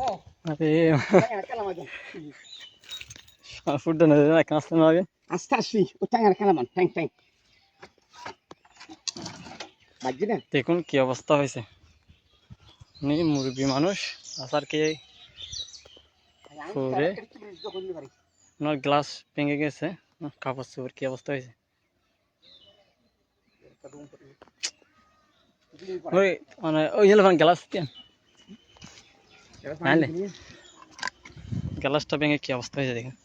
না. দেখুন কি অবস্থা হয়েছে। উনি মুরব্বী মানুষ আসারকে Pure. ওনার গ্লাস ভেঙে গেছে কাপড় চোপড় কি অবস্থা হয়েছে? ওই মানে ওই গ্লাস দিয়ে Nale. গ্লাসটা ভেঙে কি অবস্থা হয়েছে দেখুন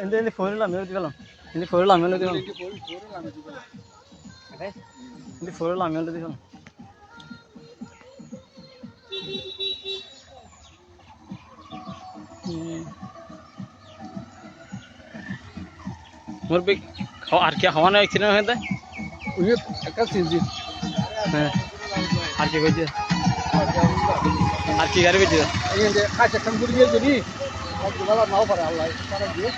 এনে এনে ফোন আমিও দিলাম এনে ফোন আমিও দিলাম মোর বি আর কি হওয়ানো অ্যাক্সিডেন্ট হয়ে যায় একটা সিনজি। হ্যাঁ আর কি কইছে আর কি গাড়ি কইছে এই যে কাছে কাম করি যদি আজ নাও পারে আল্লাহ তারা দিয়ে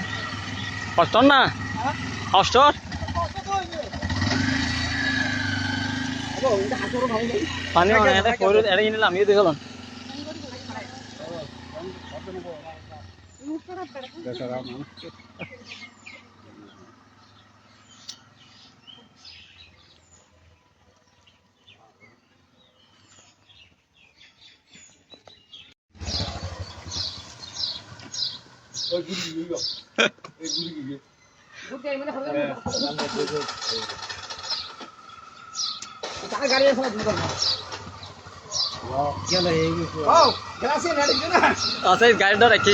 অস্টর না নাই পানি মানে এটা ফোর এটা কিনলে আমিও দেখলাম বেচারা মানুষ। ওই গুলি গিয়ে এই গুলি গিয়ে। টাকা গাড়ি আছে না আচ্ছা গাড়িটা রাখি।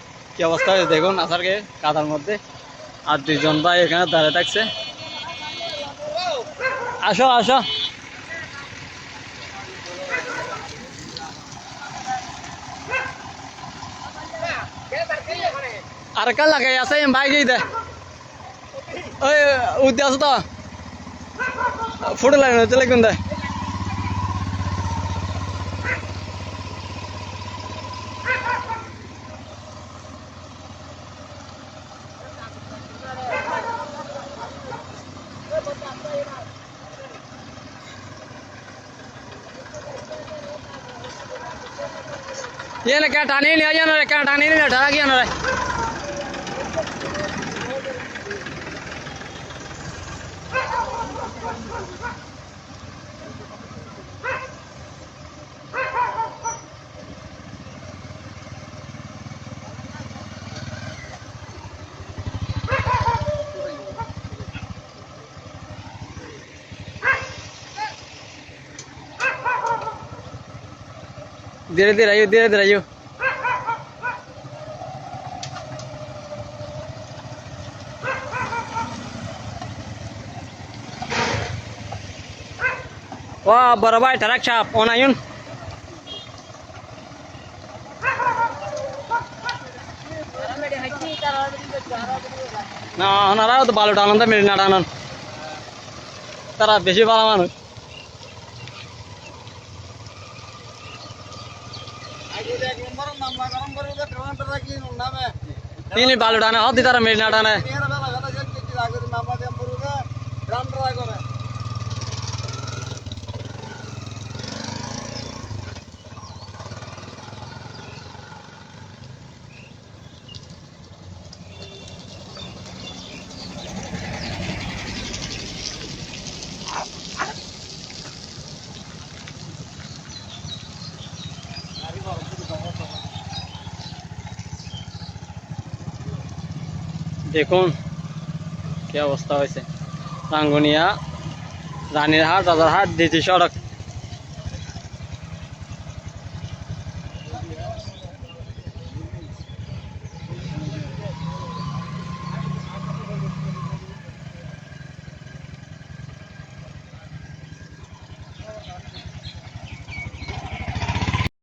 কি অবস্থা দেখুন, আসারকে কাদার মধ্যে। আর দুইজন ভাই এখানে দাঁড়িয়ে থাকছে। আসো আসো। আর কাল লাগাই আছে ভাই বাইক দে। ওই আছে তো। ফটো লাইন চলে কোন ಏನು ಕ್ಯಾ ಟಾನಿ ಇಲ್ಲ ಏನರ ಕ್ಯಾ ಟಾನಿ ಇಲ್ಲ ಠರಾಗಿ ಏನರ धीरे धीरे आइयो धीरे धीरे आइयो वाह बराबर ठरक छाप ऑन आयुन ना ना रहा तो बाल उठाना था मेरी ना डालना तेरा बेशी बाल मानू তিনি ভালো টানে হদি তারা মেরে না দেখুন কি অবস্থা হয়েছে। রাঙ্গুনিয়া রানীরহাট রাজারহাট ডিজি সড়ক।